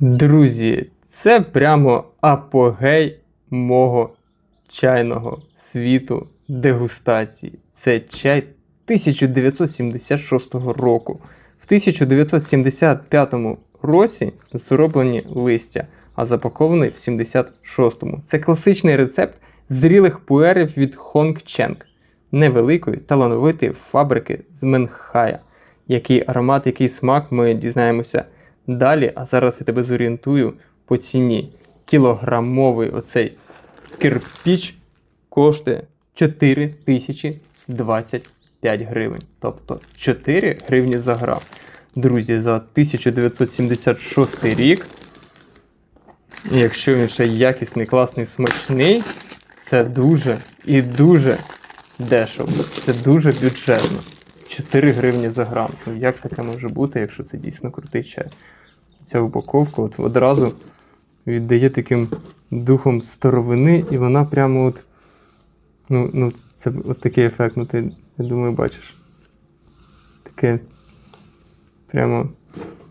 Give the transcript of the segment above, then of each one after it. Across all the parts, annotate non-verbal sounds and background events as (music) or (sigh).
Друзі, це прямо апогей мого чайного світу дегустації. Це чай 1976 року. В 1975 році зроблені листя, а запакований в 76-му. Це класичний рецепт зрілих пуерів від Хонгченг, невеликої талановитої фабрики з Менхая. Який аромат, який смак ми дізнаємося далі. А зараз я тебе зорієнтую по ціні. Кілограмовий оцей кирпіч коштує 4025 гривень. Тобто 4 гривні за грам. Друзі, за 1976 рік. Якщо він ще якісний, класний, смачний, це дуже і дуже дешево. Це дуже бюджетно. 4 гривні за грам. Ну як таке може бути, якщо це дійсно крутий чай? Ця упаковка от одразу віддає таким духом старовини, і вона прямо от. Ну, ну це от такий ефект, ну ти, я думаю, бачиш. Таке прямо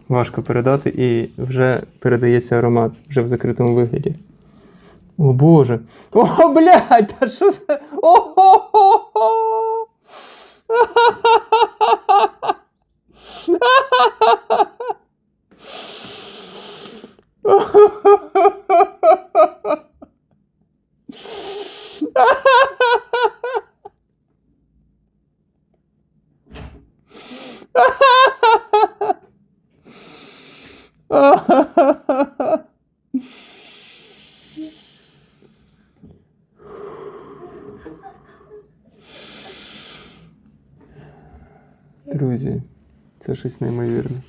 важко передати, і вже передається аромат вже в закритому вигляді. О Боже! О, блядь! Та що це? О-хо-хо-хо! Друзі, це щось неймовірне.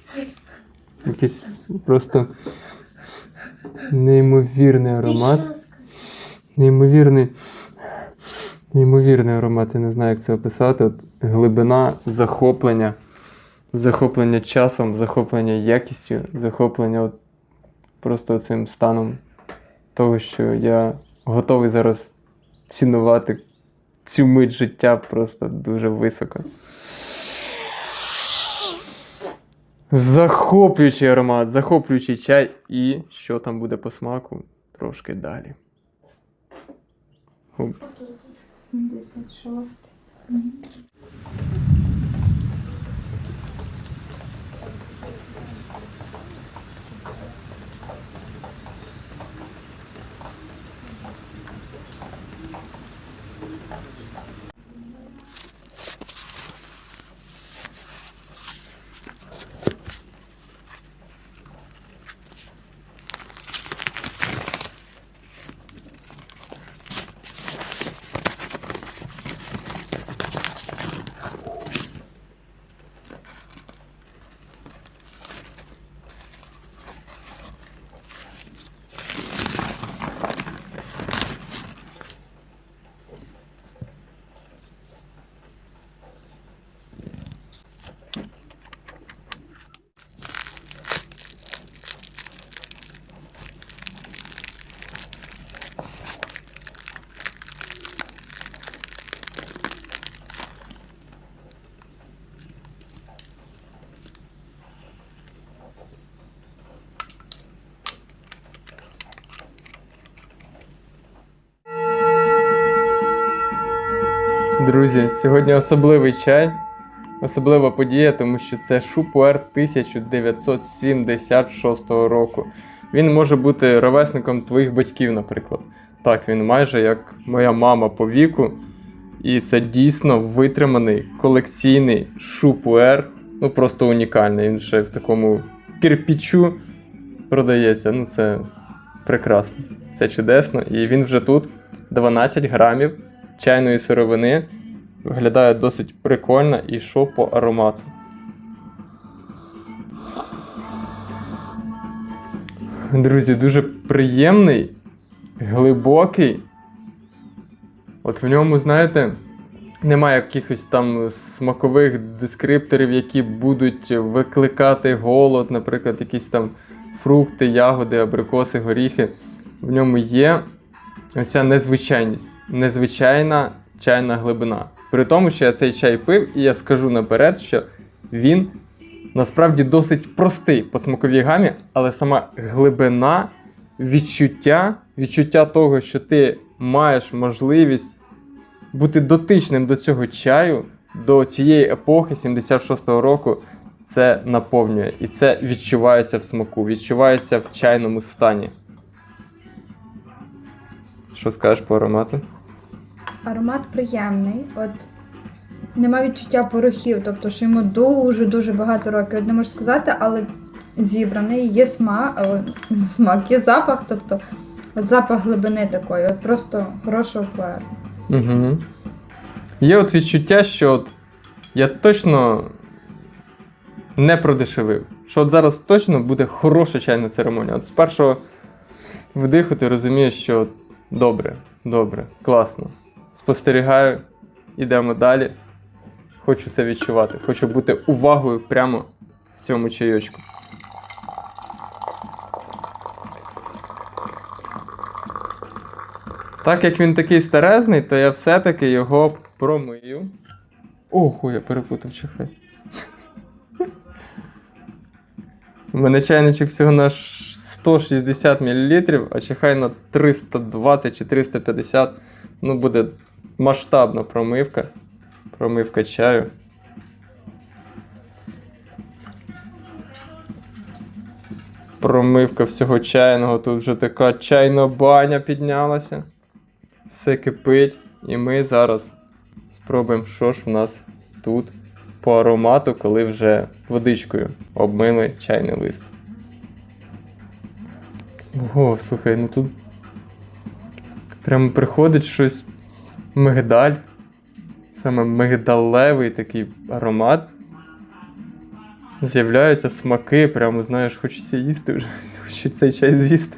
Якийсь просто неймовірний аромат. Неймовірний. Неймовірний аромат, я не знаю, як це описати. От глибина захоплення, захоплення часом, захоплення якістю, захоплення от просто цим станом того, що я готовий зараз цінувати цю мить життя просто дуже високо. Захоплюючий аромат, захоплюючий чай і що там буде по смаку трошки далі. Хоп. 76. Друзі, сьогодні особливий чай, особлива подія, тому що це Шупуер 1976 року. Він може бути ровесником твоїх батьків, наприклад. Так, він майже як моя мама по віку. І це дійсно витриманий колекційний шупуер. Ну просто унікальний. Він ще в такому кирпічу продається. Ну це прекрасно. Це чудесно. І він вже тут 12 грамів чайної сировини. Виглядає досить прикольно і що по аромату. Друзі, дуже приємний, глибокий. От в ньому, знаєте, немає якихось там смакових дескрипторів, які будуть викликати голод, наприклад, якісь там фрукти, ягоди, абрикоси, горіхи. В ньому є оця незвичайність, незвичайна чайна глибина. При тому, що я цей чай пив, і я скажу наперед, що він насправді досить простий по смаковій гамі, але сама глибина відчуття, відчуття того, що ти маєш можливість бути дотичним до цього чаю, до цієї епохи 76-го року, це наповнює. І це відчувається в смаку, відчувається в чайному стані. Що скажеш по аромату? Аромат приємний. От нема відчуття порохів, тобто, що йому дуже-дуже багато років. Не можу сказати, але зібраний, є смак, е, смак, є запах, тобто от запах глибини такої, от просто хорошого флеєру. Угу. Є от відчуття, що от я точно не продешевив. Що от зараз точно буде хороша чайна церемонія. От з першого вдиху ти розумієш, що добре, добре, класно. Спостерігаю, ідемо далі. Хочу це відчувати. Хочу бути увагою прямо в цьому чайочку. Так як він такий старезний, то я все-таки його промию. Ого, я перепутав чахай. У мене чайничок всього на 160 мл, а чахай на 320 чи 350. Ну, буде масштабна промивка. Промивка чаю. Промивка всього чайного. Тут вже така чайна баня піднялася. Все кипить. І ми зараз спробуємо, що ж в нас тут по аромату, коли вже водичкою обмили чайний лист. Ого, слухай, ну тут прямо приходить щось мигдаль. Саме мигдалевий такий аромат. З'являються смаки, прямо знаєш, хочеться їсти вже, (laughs) хочу цей чай з'їсти.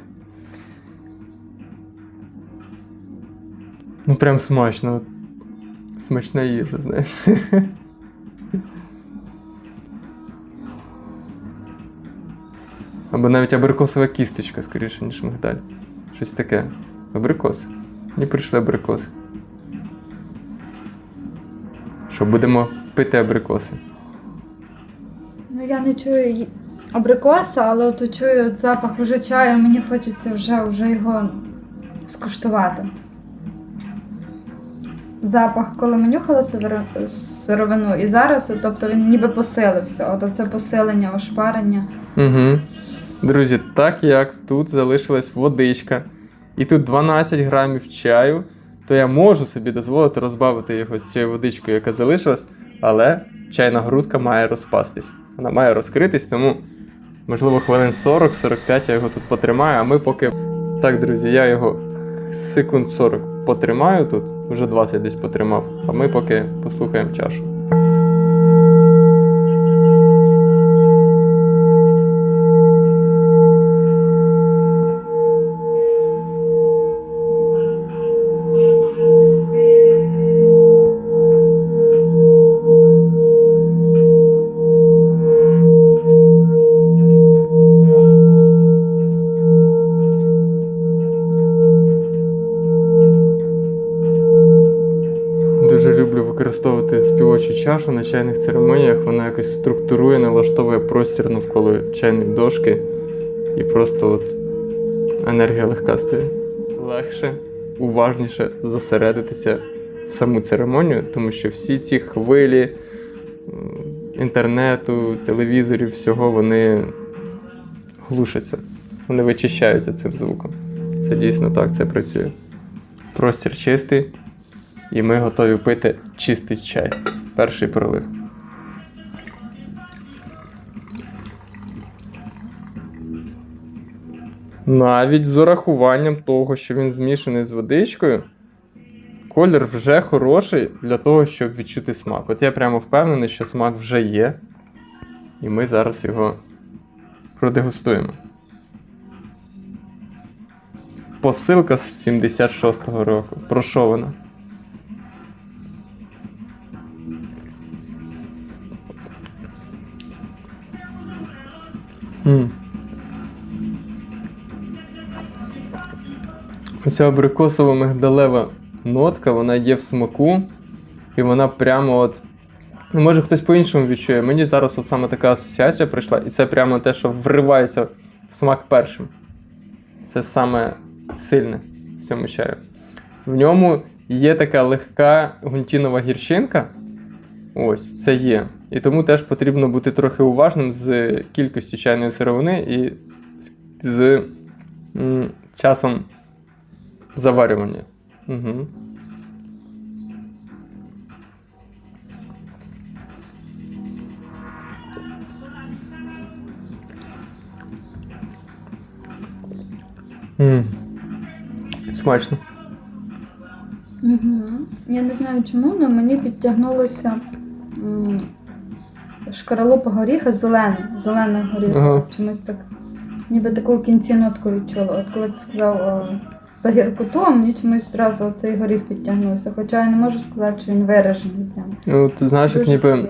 Ну прям смачно. Смачна їжа, знаєш. Або навіть абрикосова кісточка, скоріше, ніж мигдаль. Щось таке. Абрикос. Мені прийшли абрикоси. Що, будемо пити абрикоси. Ну я не чую ї- абрикоса, але от чую от запах вже чаю, мені хочеться вже, вже його скуштувати. Запах, коли ми нюхали сиверо- сировину, і зараз, от, тобто він ніби посилився. От це посилення, ошпарення. Угу. Друзі, так як тут залишилась водичка, і тут 12 грамів чаю, то я можу собі дозволити розбавити його з цією водичкою, яка залишилась, але чайна грудка має розпастись. Вона має розкритись, тому, можливо, хвилин 40-45 я його тут потримаю, а ми поки. Так, друзі, я його секунд 40 потримаю тут, вже 20 десь потримав, а ми поки послухаємо чашу. Використовувати співочу чашу на чайних церемоніях. Вона якось структурує, налаштовує простір навколо чайної дошки. І просто от енергія легка стає. Легше, уважніше зосередитися в саму церемонію, тому що всі ці хвилі інтернету, телевізорів, всього вони глушаться. Вони вичищаються цим звуком. Це дійсно так, це працює. Простір чистий. І ми готові пити чистий чай. Перший пролив. Навіть з урахуванням того, що він змішаний з водичкою, колір вже хороший для того, щоб відчути смак. От я прямо впевнений, що смак вже є. І ми зараз його продегустуємо. Посилка з 76-го року. Про що вона? Оця абрикосово мигдалева нотка, вона є в смаку, і вона прямо от Ну, може хтось по-іншому відчує. Мені зараз от саме така асоціація прийшла, і це прямо те, що вривається в смак першим. Це саме сильне в цьому чаю. В ньому є така легка гунтінова гірчинка. Ось, це є. І тому теж потрібно бути трохи уважним з кількістю чайної сировини і з, часом заварювання. Угу. М. Смачно. Угу. Я не знаю чому, але мені підтягнулося м, шкаралупа горіха зелений, зеленого горіха. Ага. Чомусь так. Ніби таку в кінці нотку відчула. От коли ти сказав о, за гіркоту, а мені чомусь одразу цей горіх підтягнувся. Хоча я не можу сказати, що він виражений прямо. Ну, ти знаєш, як Дуже ніби такий.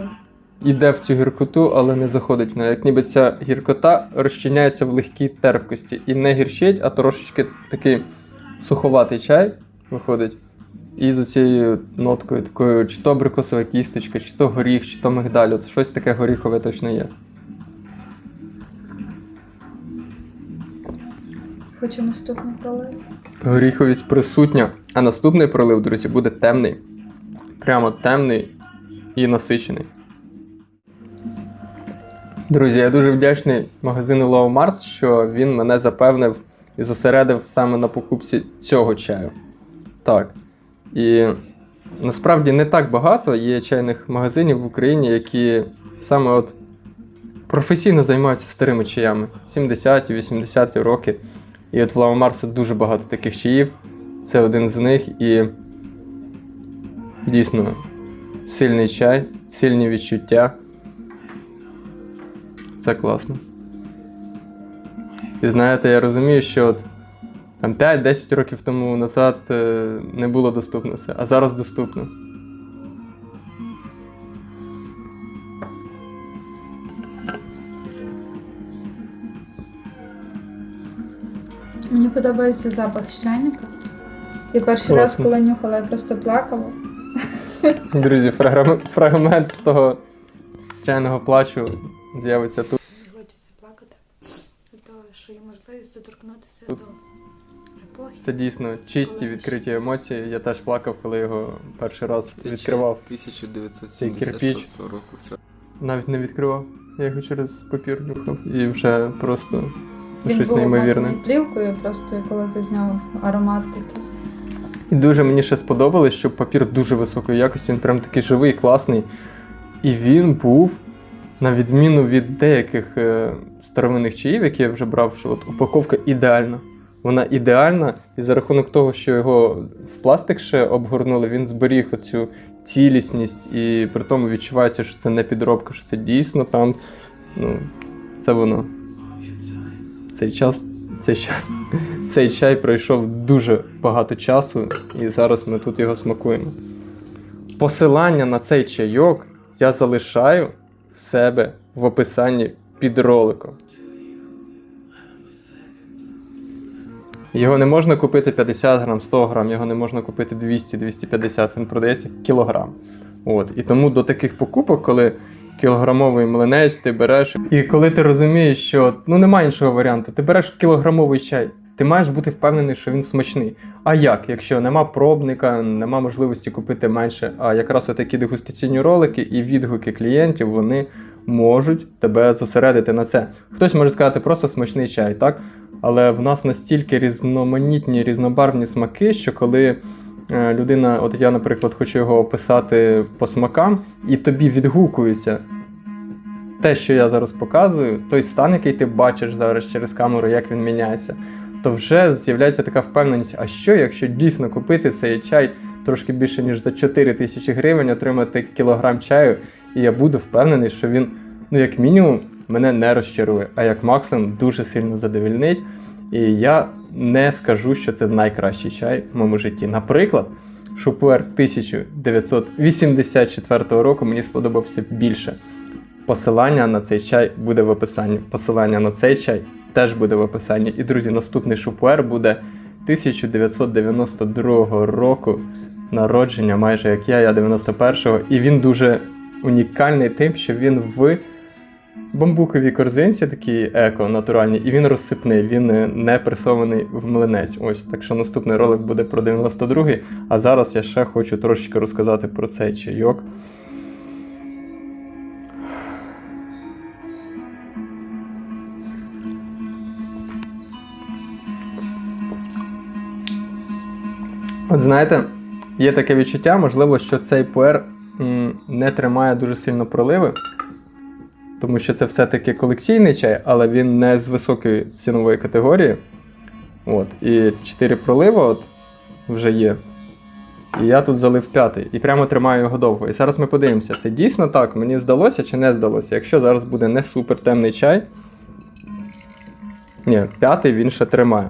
йде в цю гіркоту, але не заходить в неї. Як ніби ця гіркота розчиняється в легкій терпкості. І не гірчить, а трошечки такий суховатий чай виходить. І з цією ноткою, такою, чи то абрикосова кісточка, чи то горіх, чи то мигдаль. От щось таке горіхове точно є. Хочу наступну пролив. Горіховість присутня. А наступний пролив, друзі, буде темний. Прямо темний і насичений. Друзі, я дуже вдячний магазину Low Mars, що він мене запевнив і зосередив саме на покупці цього чаю. Так. І насправді не так багато є чайних магазинів в Україні, які саме от професійно займаються старими чаями 70-ті, 80-ті роки. І от в Лава Марса дуже багато таких чаїв. Це один з них і дійсно сильний чай, сильні відчуття. Це класно. І знаєте, я розумію, що от там 5-10 років тому назад е, не було доступно це, а зараз доступно. Мені подобається запах з чайника. І перший раз, коли нюхала, я просто плакала. Друзі, фрагмент з того чайного плачу з'явиться тут. Це дійсно чисті відкриті емоції. Я теж плакав, коли його перший раз відкривав. 1976 року. Навіть не відкривав. Я його через папір нюхав і вже просто Він щось був неймовірне. плівкою, просто коли ти зняв аромат такий. І дуже мені ще сподобалось, що папір дуже високої якості, він прям такий живий, класний. І він був, на відміну від деяких е, старовинних чаїв, які я вже брав, що от упаковка ідеальна. Вона ідеальна, і за рахунок того, що його в пластик ще обгорнули, він зберіг оцю цілісність, і при тому відчувається, що це не підробка, що це дійсно там. Ну, це воно. Цей час, цей час. Цей чай пройшов дуже багато часу, і зараз ми тут його смакуємо. Посилання на цей чайок я залишаю в себе в описанні під роликом. Його не можна купити 50 грам, 100 грам, його не можна купити 200-250, він продається кілограм. От. І тому до таких покупок, коли кілограмовий млинець ти береш, і коли ти розумієш, що ну немає іншого варіанту, ти береш кілограмовий чай, ти маєш бути впевнений, що він смачний. А як, якщо нема пробника, нема можливості купити менше, а якраз такі дегустаційні ролики і відгуки клієнтів вони можуть тебе зосередити на це. Хтось може сказати просто смачний чай, так? Але в нас настільки різноманітні, різнобарвні смаки, що коли е, людина, от я, наприклад, хочу його описати по смакам, і тобі відгукується те, що я зараз показую, той стан, який ти бачиш зараз через камеру, як він міняється, то вже з'являється така впевненість, а що, якщо дійсно купити цей чай трошки більше, ніж за 4 тисячі гривень, отримати кілограм чаю, і я буду впевнений, що він, ну як мінімум, мене не розчарує, а як максимум дуже сильно задовільнить. І я не скажу, що це найкращий чай в моєму житті. Наприклад, Шупуер 1984 року мені сподобався більше. Посилання на цей чай буде в описанні. Посилання на цей чай теж буде в описанні. І, друзі, наступний шупуер буде 1992 року народження, майже як я, я 91-го. І він дуже унікальний тим, що він в бамбуковій корзинці, такій еко натуральній, і він розсипний, він е, не пресований в млинець. Ось так що наступний ролик буде про 92-й. А зараз я ще хочу трошечки розказати про цей чайок. От знаєте, є таке відчуття, можливо, що цей пуер не тримає дуже сильно проливи, тому що це все-таки колекційний чай, але він не з високої цінової категорії. От, і 4 проливи от вже є. І я тут залив п'ятий і прямо тримаю його довго. І зараз ми подивимося, це дійсно так, мені здалося чи не здалося. Якщо зараз буде не супер темний чай. Ні, п'ятий він ще тримає.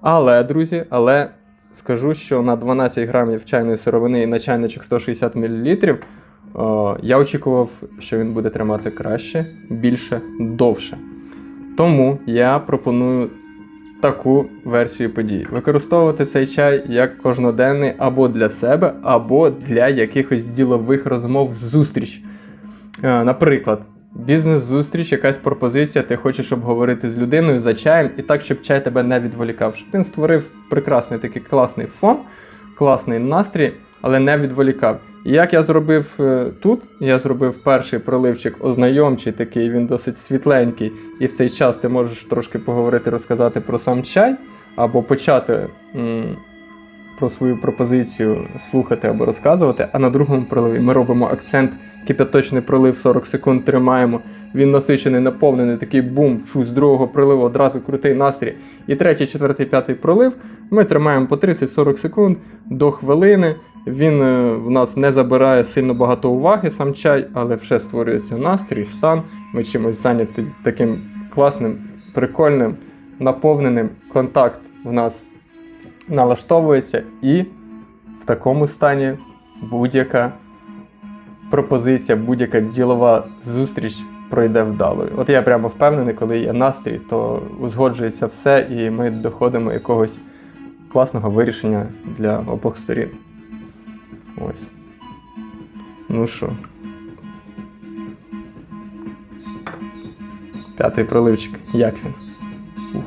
Але, друзі, але скажу, що на 12 грамів чайної сировини і на чайничок 160 мл я очікував, що він буде тримати краще, більше, довше. Тому я пропоную таку версію подій. Використовувати цей чай як кожноденний або для себе, або для якихось ділових розмов зустріч. Е, Наприклад, бізнес-зустріч, якась пропозиція, ти хочеш обговорити з людиною за чаєм, і так, щоб чай тебе не відволікав. Щоб він створив прекрасний такий класний фон, класний настрій, але не відволікав. Як я зробив е, тут, я зробив перший проливчик ознайомчий, такий він досить світленький, і в цей час ти можеш трошки поговорити, розказати про сам чай, або почати м, про свою пропозицію слухати або розказувати. А на другому проливі ми робимо акцент, кипяточний пролив 40 секунд тримаємо. Він насичений, наповнений, такий бум, шу, з другого проливу одразу крутий настрій. І третій, четвертий, п'ятий пролив ми тримаємо по 30-40 секунд до хвилини. Він е, в нас не забирає сильно багато уваги, сам чай, але вже створюється настрій, стан. Ми чимось зайняті таким класним, прикольним, наповненим. Контакт в нас налаштовується, і в такому стані будь-яка пропозиція, будь-яка ділова зустріч пройде вдалою. От я прямо впевнений, коли є настрій, то узгоджується все, і ми доходимо якогось класного вирішення для обох сторін. Ось. Ну що. П'ятий проливчик. Як він? Ух.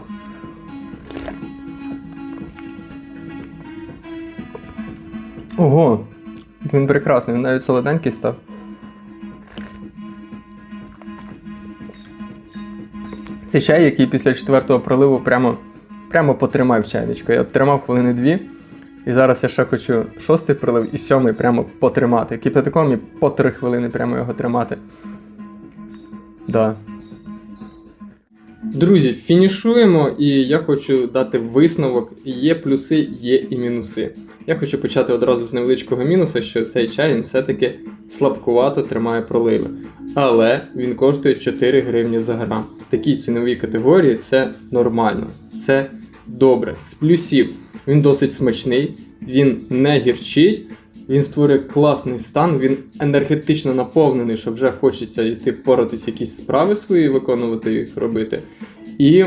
Ого! Він прекрасний, він навіть солоденький став. Це чай, який після четвертого проливу прямо, прямо потримав чайничко. Я тримав хвилини дві. І зараз я ще хочу шостий прилив і сьомий прямо потримати. Кипятиком і по три хвилини прямо його тримати. Да. Друзі, фінішуємо, і я хочу дати висновок. Є плюси, є і мінуси. Я хочу почати одразу з невеличкого мінуса, що цей чай він все-таки слабкувато тримає проливи. Але він коштує 4 гривні за грам. В такій ціновій категорії це нормально, це добре. З плюсів він досить смачний, він не гірчить, він створює класний стан, він енергетично наповнений, що вже хочеться йти поратись якісь справи свої, виконувати їх робити. І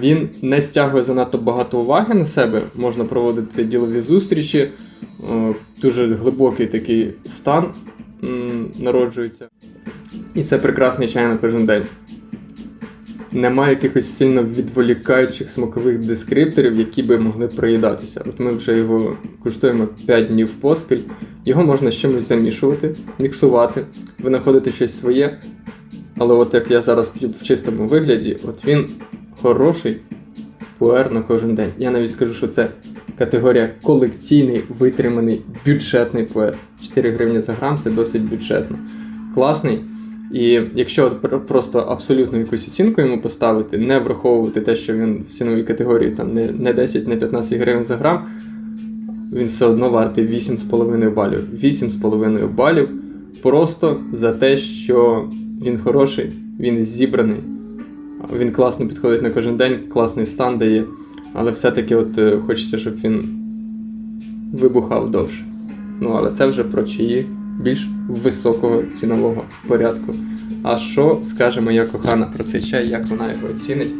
він не стягує занадто багато уваги на себе. Можна проводити ділові зустрічі, дуже глибокий такий стан народжується. І це прекрасний чай на кожен день. Немає якихось сильно відволікаючих смакових дескрипторів, які би могли приїдатися. От ми вже його куштуємо 5 днів поспіль. Його можна з чимось замішувати, міксувати, винаходити щось своє. Але от як я зараз п'ю в чистому вигляді, от він хороший пуер на кожен день. Я навіть скажу, що це категорія колекційний, витриманий, бюджетний пуер. 4 гривні за грам це досить бюджетно. Класний. І якщо просто абсолютно якусь оцінку йому поставити, не враховувати те, що він в ціновій категорії там не, не 10, не 15 гривень за грам, він все одно вартий 8,5 балів. 8,5 балів просто за те, що він хороший, він зібраний, він класно підходить на кожен день, класний стан дає, але все-таки от е, хочеться, щоб він вибухав довше. Ну, але це вже про чиї більш високого цінового порядку. А що скаже моя кохана про цей чай, як вона його оцінить?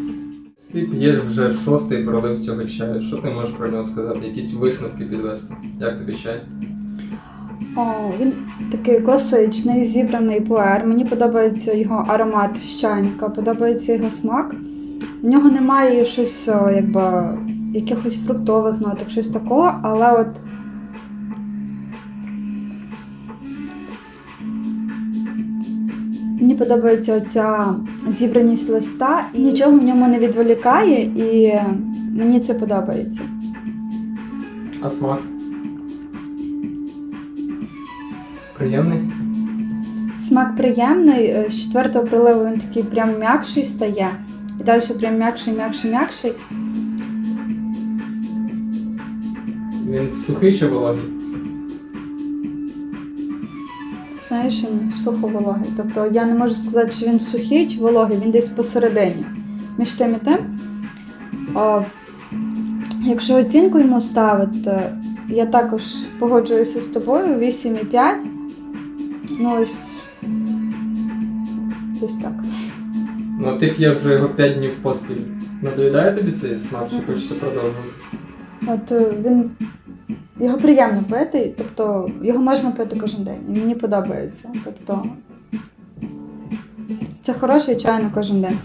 Ти п'єш вже шостий пролив цього чаю. Що ти можеш про нього сказати? Якісь висновки підвести? Як тобі чай? О, він такий класичний, зібраний пуер. Мені подобається його аромат з чайника, подобається його смак. В нього немає щось, якби, якихось фруктових ноток, щось такого, але от. Мені подобається оця зібраність листа, і нічого в ньому не відволікає, і мені це подобається. А смак? Приємний? Смак приємний. е, З четвертого приливу він такий прям м'якший стає. І далі прям м'якший, м'якший, м'якший. Він сухий чи вологий? Знаєш, він сухо-вологий. Тобто я не можу сказати, чи він сухий, чи вологий, він десь посередині. Між тим і тим. О, якщо оцінку йому ставити, я також погоджуюся з тобою 8,5. Ну ось. Десь так. Ну ти п'єш вже його 5 днів поспіль. Надоїдає тобі цей смак, чи хочеться продовжувати? От е, він його приємно пити, тобто його можна пити кожен день. І мені подобається. Тобто це хороший чай на кожен день.